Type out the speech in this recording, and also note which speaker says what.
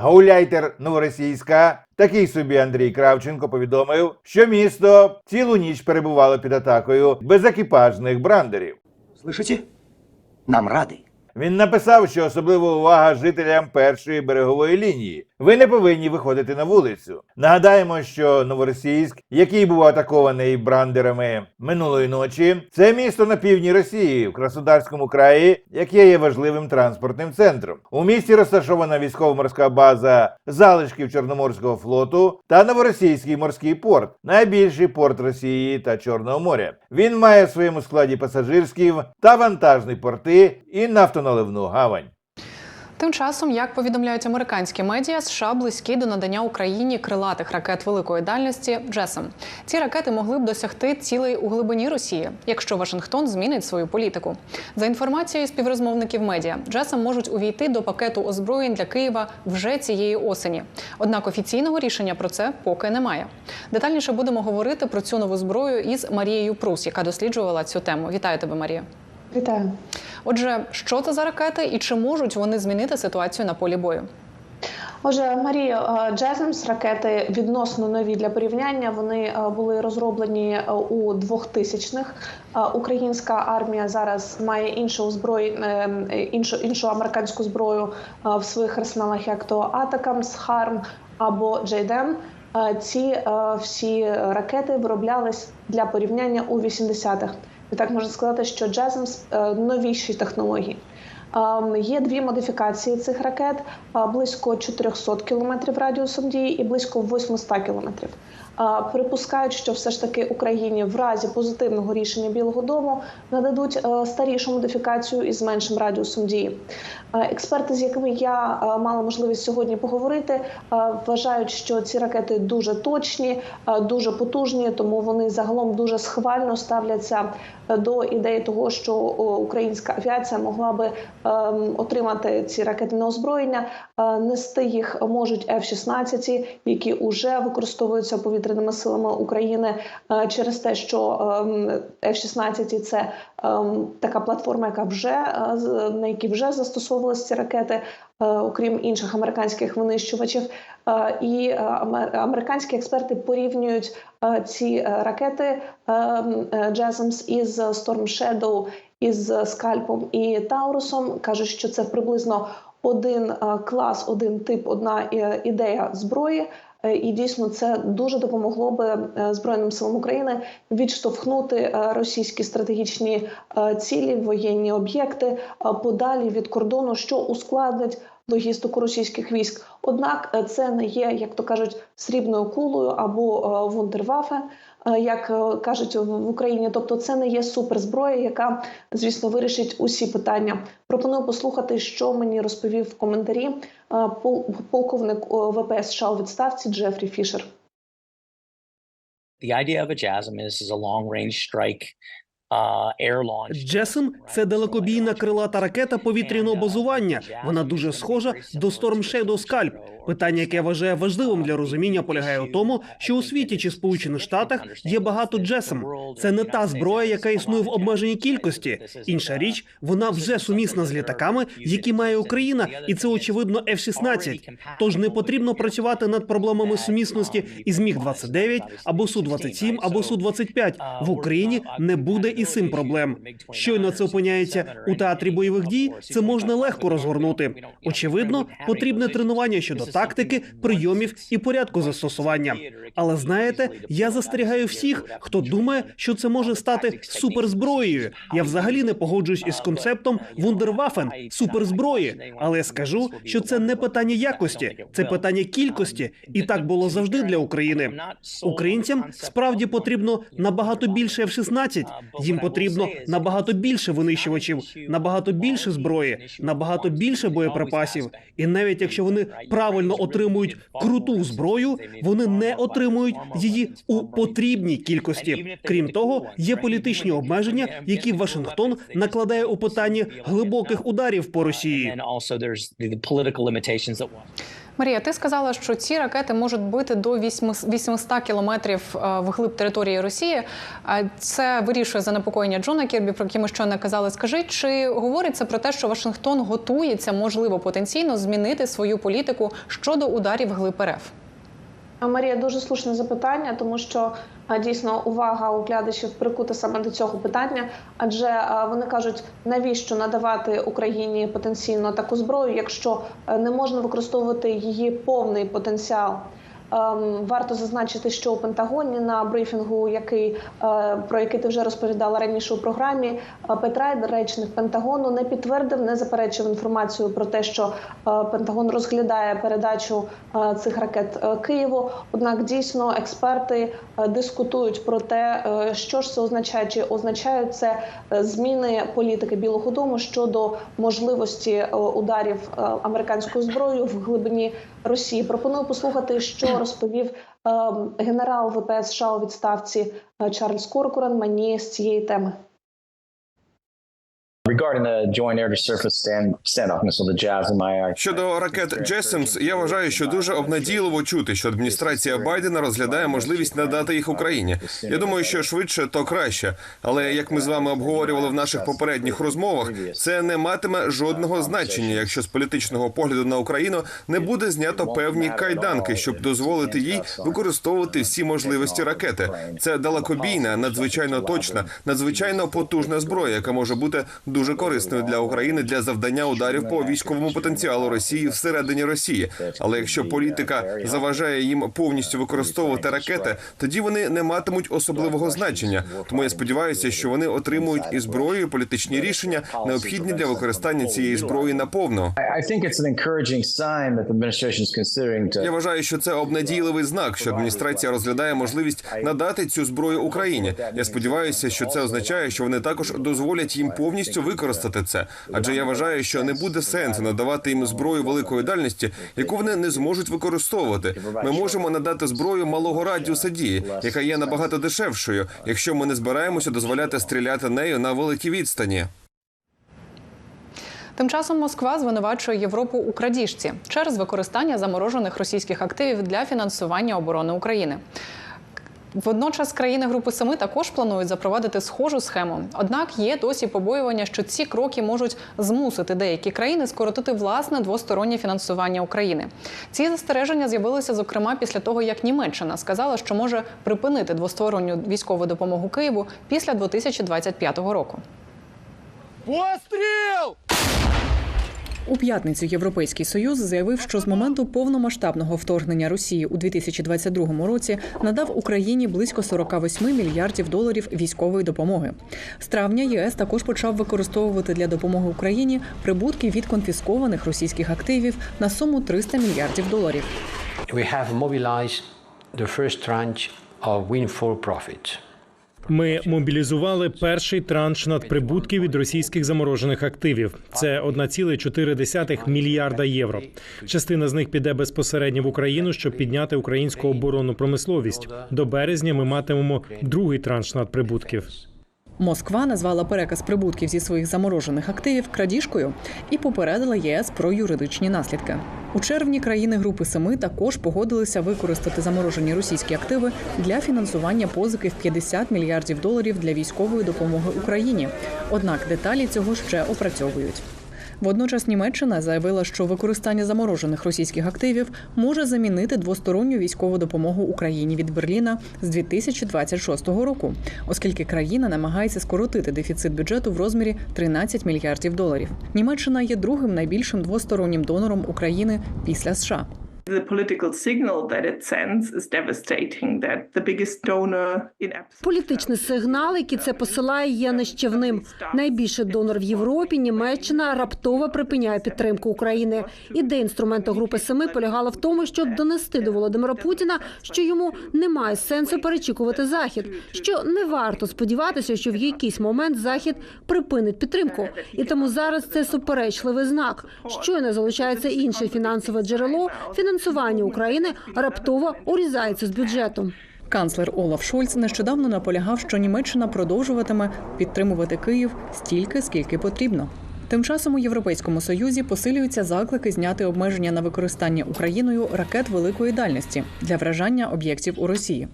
Speaker 1: гауляйтер Новоросійська, такий собі Андрій Кравченко повідомив, що місто цілу ніч перебувало під атакою безекіпажних брандерів.
Speaker 2: Слышите? Нам радий,
Speaker 1: Він написав, що особлива увага жителям першої берегової лінії. Ви не повинні виходити на вулицю. Нагадаємо, що Новоросійськ, який був атакований брандерами минулої ночі, це місто на півдні Росії в Краснодарському краї, яке є важливим транспортним центром. У місті розташована військово-морська база залишків Чорноморського флоту та Новоросійський морський порт, найбільший порт Росії та Чорного моря. Він має в своєму складі пасажирський та вантажні порти і нафтоналивну гавань.
Speaker 3: Тим часом, як повідомляють американські медіа, США близькі до надання Україні крилатих ракет великої дальності Джесем. Ці ракети могли б досягти цілей у глибині Росії, якщо Вашингтон змінить свою політику. За інформацією співрозмовників медіа, Джесем можуть увійти до пакету озброєнь для Києва вже цієї осені. Однак офіційного рішення про це поки немає. Детальніше будемо говорити про цю нову зброю із Марією Прус, яка досліджувала цю тему. Вітаю тебе, Марія.
Speaker 4: Вітаю.
Speaker 3: Отже, що це за ракети і чи можуть вони змінити ситуацію на полі бою?
Speaker 4: Отже, Марія Джеземс ракети відносно нові для порівняння. Вони е, були розроблені е, у 2000-х. Е, Українська армія зараз має іншу озброї, е, іншу іншу американську зброю е, в своїх арсеналах, як то Атакамс, Харм або Джейден. Е, Ці е, всі ракети вироблялись для порівняння у 80-х. І так можна сказати, що Джеземс е, новіші технології. Ем, Є дві модифікації цих ракет: е, близько 400 км радіусом дії і близько 800 км. Припускають, що все ж таки Україні в разі позитивного рішення Білого Дому нададуть е, старішу модифікацію із меншим радіусом дії. Е, Експерти, з якими я е, мала можливість сьогодні поговорити, вважають, що ці ракети дуже точні, дуже потужні, тому вони загалом дуже схвально ставляться до ідеї того, що українська авіація могла би ем, отримати ці ракети на озброєння. Нести їх можуть F-16, які вже використовуються повітряними силами України е, через те, що ем, F-16 – це ем, така платформа, яка вже е, на якій вже застосовувалися ці ракети, е, окрім інших американських винищувачів. І американські експерти порівнюють ці ракети JASMs із Storm Shadow, із скальпом і Таурусом. кажуть, що це приблизно один клас, один тип, одна ідея зброї. Е, І дійсно це дуже допомогло би е, Збройним силам України відштовхнути е, російські стратегічні цілі, воєнні об'єкти подалі від кордону, що ускладнить логістику російських військ. Однак е, це не є, як то кажуть, срібною кулею або е, вундервафе, е, як кажуть в Україні. Тобто, це не є суперзброя, яка звісно вирішить усі питання. Пропоную послухати, що мені розповів в коментарі полковник ВПС США у відставці Джефрі Фішер.
Speaker 5: The idea of a JASM is, is a long range strike.
Speaker 6: Джесем це далекобійна крилата ракета повітряного базування. Вона дуже схожа до Storm Shadow Scalp. Питання, яке я вважаю важливим для розуміння, полягає у тому, що у світі чи Сполучених Штатах є багато джесем. Це не та зброя, яка існує в обмеженій кількості. Інша річ, вона вже сумісна з літаками, які має Україна, і це очевидно F-16. Тож не потрібно працювати над проблемами сумісності із міг 29 або су 27 або су 25 В Україні не буде і цим проблем. Щойно це опиняється у театрі бойових дій. Це можна легко розгорнути. Очевидно, потрібне тренування щодо тактики, прийомів і порядку застосування. Але знаєте, я застерігаю всіх, хто думає, що це може стати суперзброєю. Я взагалі не погоджуюсь із концептом вундервафен суперзброї. Але я скажу, що це не питання якості, це питання кількості, і так було завжди для України. Українцям справді потрібно набагато більше F-16, Їм потрібно набагато більше винищувачів, набагато більше зброї, набагато більше боєприпасів. І навіть якщо вони правильно отримують круту зброю, вони не отримують її у потрібній кількості. Крім того, є політичні обмеження, які Вашингтон накладає у питанні глибоких ударів по Росії.
Speaker 3: Марія, ти сказала, що ці ракети можуть бити до 800 кілометрів в вглиб території Росії. Це вирішує занепокоєння Джона Кірбі, про які ми щойно казали. Скажи, чи говориться про те, що Вашингтон готується, можливо, потенційно змінити свою політику щодо ударів глиб РФ?
Speaker 4: Марія, дуже слушне запитання, тому що дійсно увага у глядачів прикута саме до цього питання, адже вони кажуть, навіщо надавати Україні потенційно таку зброю, якщо е, не можна використовувати її повний потенціал. Ем, Варто зазначити, що у Пентагоні на брифінгу, який е, про який ти вже розповідала раніше у програмі, е, Петрайд, речник Пентагону, не підтвердив, не заперечив інформацію про те, що е, Пентагон розглядає передачу цих ракет Києву. Однак дійсно експерти дискутують про те, що ж це означає, чи означає це зміни політики Білого Дому щодо можливості ударів американською зброєю в глибині Росії. Пропоную послухати, що розповів е, генерал ВПС США у відставці е, Чарльз Коркоран мені з цієї теми.
Speaker 7: Щодо ракет Джесемс, я вважаю, що дуже обнадійливо чути, що адміністрація Байдена розглядає можливість надати їх Україні. Я думаю, що швидше то краще. Але як ми з вами обговорювали в наших попередніх розмовах, це не матиме жодного значення, якщо з політичного погляду на Україну не буде знято певні кайданки, щоб дозволити їй використовувати всі можливості ракети. Це далекобійна, надзвичайно точна, надзвичайно потужна зброя, яка може бути дуже корисною для України для завдання ударів по військовому потенціалу Росії всередині Росії. Але якщо політика заважає їм повністю використовувати ракети, тоді вони не матимуть особливого значення. Тому я сподіваюся, що вони отримують і зброю, і політичні рішення необхідні для використання цієї зброї
Speaker 8: to
Speaker 7: Я вважаю, що це обнадійливий знак, що адміністрація розглядає можливість надати цю зброю Україні. Я сподіваюся, що це означає, що вони також дозволять їм повністю використати це. Адже я вважаю, що не буде сенсу надавати їм зброю великої дальності, яку вони не зможуть використовувати. Ми можемо надати зброю малого радіуса дії, яка є набагато дешевшою, якщо ми не збираємося дозволяти стріляти нею на великій відстані.
Speaker 3: Тим часом Москва звинувачує Європу у крадіжці через використання заморожених російських активів для фінансування оборони України. Водночас країни Групи Семи також планують запровадити схожу схему. Однак є досі побоювання, що ці кроки можуть змусити деякі країни скоротити власне двостороннє фінансування України. Ці застереження з'явилися зокрема після того, як Німеччина сказала, що може припинити двосторонню військову допомогу Києву після 2025 року. У п'ятницю Європейський Союз заявив, що з моменту повномасштабного вторгнення Росії у 2022 році надав Україні близько 48 мільярдів доларів військової допомоги. З травня ЄС також почав використовувати для допомоги Україні прибутки від конфіскованих російських активів на суму 300 мільярдів доларів.
Speaker 9: we have mobilized the first tranche of windfall profits.
Speaker 10: Ми мобілізували перший транш надприбутків від російських заморожених активів. Це 1,4 мільярда євро. Частина з них піде безпосередньо в Україну, щоб підняти українську оборонну промисловість. До березня ми матимемо другий транш надприбутків.
Speaker 3: Москва назвала переказ прибутків зі своїх заморожених активів крадіжкою і попередила ЄС про юридичні наслідки. У червні країни Групи Семи також погодилися використати заморожені російські активи для фінансування позики в 50 мільярдів доларів для військової допомоги Україні. Однак деталі цього ще опрацьовують. Водночас Німеччина заявила, що використання заморожених російських активів може замінити двосторонню військову допомогу Україні від Берліна з 2026 року, оскільки країна намагається скоротити дефіцит бюджету в розмірі 13 мільярдів доларів. Німеччина є другим найбільшим двостороннім донором України після США.
Speaker 11: The political signal that it sends is devastating that the biggest donor in absolute
Speaker 12: Політичний сигнал, який це посилає, є нищівним. Найбільший донор в Європі, Німеччина, раптово припиняє підтримку України. Ідея інструменту групи семи полягала в тому, щоб донести до Володимира Путіна, що йому немає сенсу перечікувати захід, що не варто сподіватися, що в якийсь момент захід припинить підтримку. І тому зараз це суперечливий знак. Щойно залучається інше фінансове джерело. Фінансування України раптово урізається з бюджету.
Speaker 3: Канцлер Олаф Шольц нещодавно наполягав, що Німеччина продовжуватиме підтримувати Київ стільки, скільки потрібно. Тим часом у Європейському Союзі посилюються заклики зняти обмеження на використання Україною ракет великої дальності для вражання об'єктів у Росії.